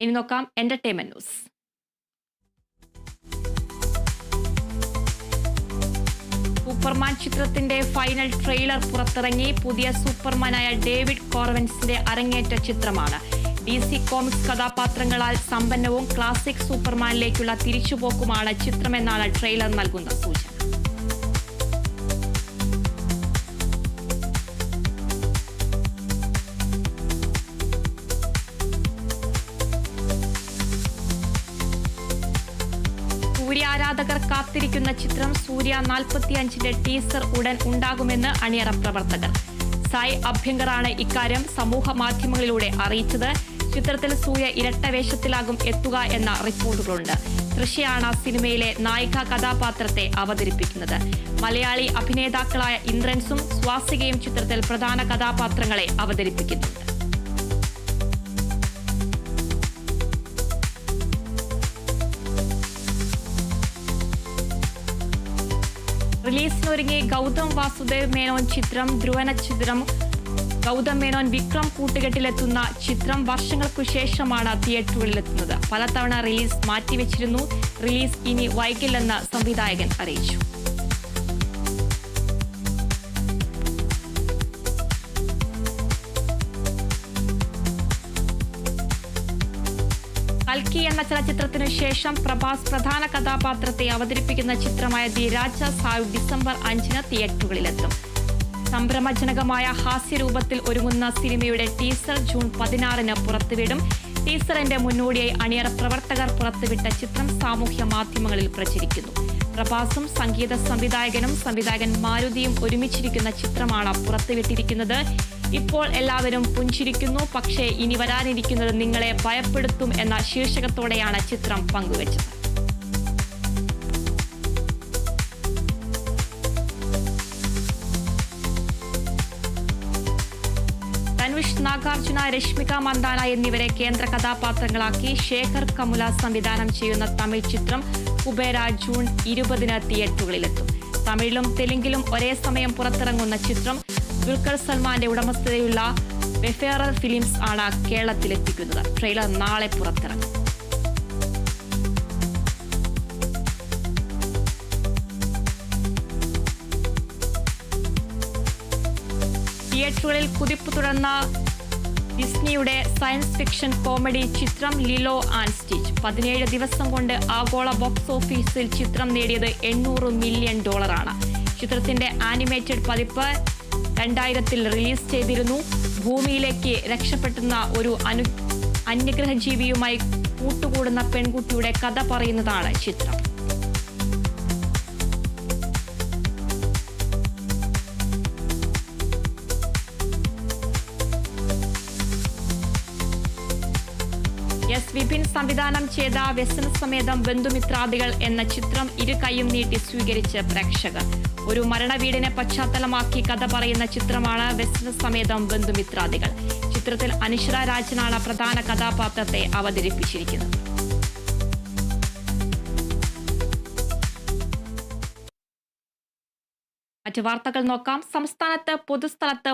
ഇനി നോക്കാം entertainment news Superman ചിത്രത്തിന്റെ ഫൈനൽ ട്രെയിലർ പുറത്തിറങ്ങി. പുതിയ സൂപ്പർമാനായ ഡേവിഡ് കോർവൻസിന്റെ അരങ്ങേറ്റ ചിത്രമാണ്. ഡി സി കോമിക്സ് കഥാപാത്രങ്ങളാൽ സമ്പന്നവും ക്ലാസിക് സൂപ്പർമാനിലേക്കുള്ള തിരിച്ചുപോക്കുമാണ് ചിത്രമെന്നാണ് ട്രെയിലർ നൽകുന്ന സൂചന. സൂര്യ ആരാധകർ കാത്തിരിക്കുന്ന ചിത്രം സൂര്യ നാൽപ്പത്തിയഞ്ചിന്റെ ടീസർ ഉടൻ ഉണ്ടാകുമെന്ന് അണിയറ പ്രവർത്തകർ. സായ് അഭ്യങ്കറാണ് ഇക്കാര്യം സമൂഹ മാധ്യമങ്ങളിലൂടെ അറിയിച്ചത്. ചിത്രത്തിൽ സൂര്യ ഇരട്ട വേഷത്തിലാകും എത്തുക എന്ന റിപ്പോർട്ടുകളുണ്ട്. തൃശയാണ് സിനിമയിലെ നായിക കഥാപാത്രത്തെ അവതരിപ്പിക്കുന്നത്. മലയാളി അഭിനേതാക്കളായ ഇന്ദ്രൻസും സ്വാസികയും ചിത്രത്തിൽ പ്രധാന കഥാപാത്രങ്ങളെ അവതരിപ്പിക്കുന്നുണ്ട്. റിലീസിനൊരുങ്ങി ഗൗതം വാസുദേവ് മേനോൻ ചിത്രം ധ്രുവന ചിത്രം. ഗൗതം മേനോൻ വിക്രം കൂട്ടുകെട്ടിലെത്തുന്ന ചിത്രം വർഷങ്ങൾക്കു ശേഷമാണ് തിയേറ്ററുകളിലെത്തുന്നത്. പലതവണ റിലീസ് മാറ്റിവെച്ചിരുന്നു. റിലീസ് ഇനി വൈകില്ലെന്ന് സംവിധായകൻ അറിയിച്ചു. കൽക്കി എന്ന ചലച്ചിത്രത്തിനു ശേഷം പ്രഭാസ് പ്രധാന കഥാപാത്രത്തെ അവതരിപ്പിക്കുന്ന ചിത്രമായ ദി രാജ സാഹു ഡിസംബർ അഞ്ചിന് തിയേറ്ററുകളിലെത്തും. സംഭ്രമജനകമായ ഹാസ്യരൂപത്തിൽ ഒരുങ്ങുന്ന സിനിമയുടെ ടീസർ ജൂൺ പതിനാറിന് പുറത്തുവിടും. ടീസറിന്റെ മുന്നോടിയായി അണിയറ പ്രവർത്തകർ പുറത്തുവിട്ട ചിത്രം സാമൂഹ്യ മാധ്യമങ്ങളിൽ പ്രചരിക്കുന്നു. പ്രഭാസും സംഗീത സംവിധായകനും സംവിധായകൻ മാരുതിയും ഒരുമിച്ചിരിക്കുന്ന ചിത്രമാണ് പുറത്തുവിട്ടിരിക്കുന്നത്. ഇപ്പോൾ എല്ലാവരും പുഞ്ചിരിക്കുന്നു. പക്ഷേ ഇനി വരാനിരിക്കുന്നത് നിങ്ങളെ ഭയപ്പെടുത്തും എന്ന ശീർഷകത്തോടെയാണ് ചിത്രം പങ്കുവച്ചത്. ധനുഷ് നാഗാർജുന രശ്മിക മന്ദാന എന്നിവരെ കേന്ദ്ര കഥാപാത്രങ്ങളാക്കി ശേഖർ കമുല സംവിധാനം ചെയ്യുന്ന തമിഴ് ചിത്രം കുബേര ജൂൺ ഇരുപതിന് തിയേറ്ററുകളിലെത്തും. തമിഴിലും തെലുങ്കിലും ഒരേ സമയം പുറത്തിറങ്ങുന്ന ചിത്രം ദുൽഖർ സൽമാന്റെ ഉടമസ്ഥതയുള്ള വെഫേറൽ ഫിലിംസ് ആണ് കേരളത്തിലെത്തിക്കുന്നത്. ട്രെയിലർ നാളെ പുറത്തിറങ്ങും. തിയേറ്ററുകളിൽ കുതിപ്പ് തുടർന്ന ഡിസ്നിയുടെ സയൻസ് ഫിക്ഷൻ കോമഡി ചിത്രം ലിലോ ആൻഡ് സ്റ്റിച്ച്. പതിനേഴ് ദിവസം കൊണ്ട് ആഗോള ബോക്സ് ഓഫീസിൽ ചിത്രം നേടിയത് എണ്ണൂറ് മില്യൺ ഡോളറാണ്. ചിത്രത്തിന്റെ ആനിമേറ്റഡ് പതിപ്പ് രണ്ടായിരത്തിൽ റിലീസ് ചെയ്തിരുന്നു. ഭൂമിയിലേക്ക് രക്ഷപ്പെട്ടുന്ന ഒരു അനു അന്യഗ്രഹജീവിയുമായി കൂട്ടുകൂടുന്ന പെൺകുട്ടിയുടെ കഥ പറയുന്നതാണ് ചിത്രം. എസ് വിപിൻ സംവിധാനം ചെയ്ത വ്യസന സമേതം ബന്ധുമിത്രാദികൾ എന്ന ചിത്രം ഇരു കൈയും നീട്ടി സ്വീകരിച്ച് പ്രേക്ഷകർ. ഒരു മരണവീടിനെ പശ്ചാത്തലമാക്കി കഥ പറയുന്ന ചിത്രമാണ് വ്യസന സമേതം ബന്ധുമിത്രാദികൾ. ചിത്രത്തിൽ അനിശ്ര രാജനാണ് പ്രധാന കഥാപാത്രത്തെ അവതരിപ്പിച്ചിരിക്കുന്നത്. മറ്റ് വാർത്തകൾ നോക്കാം. സംസ്ഥാനത്ത് പൊതുസ്ഥലത്ത്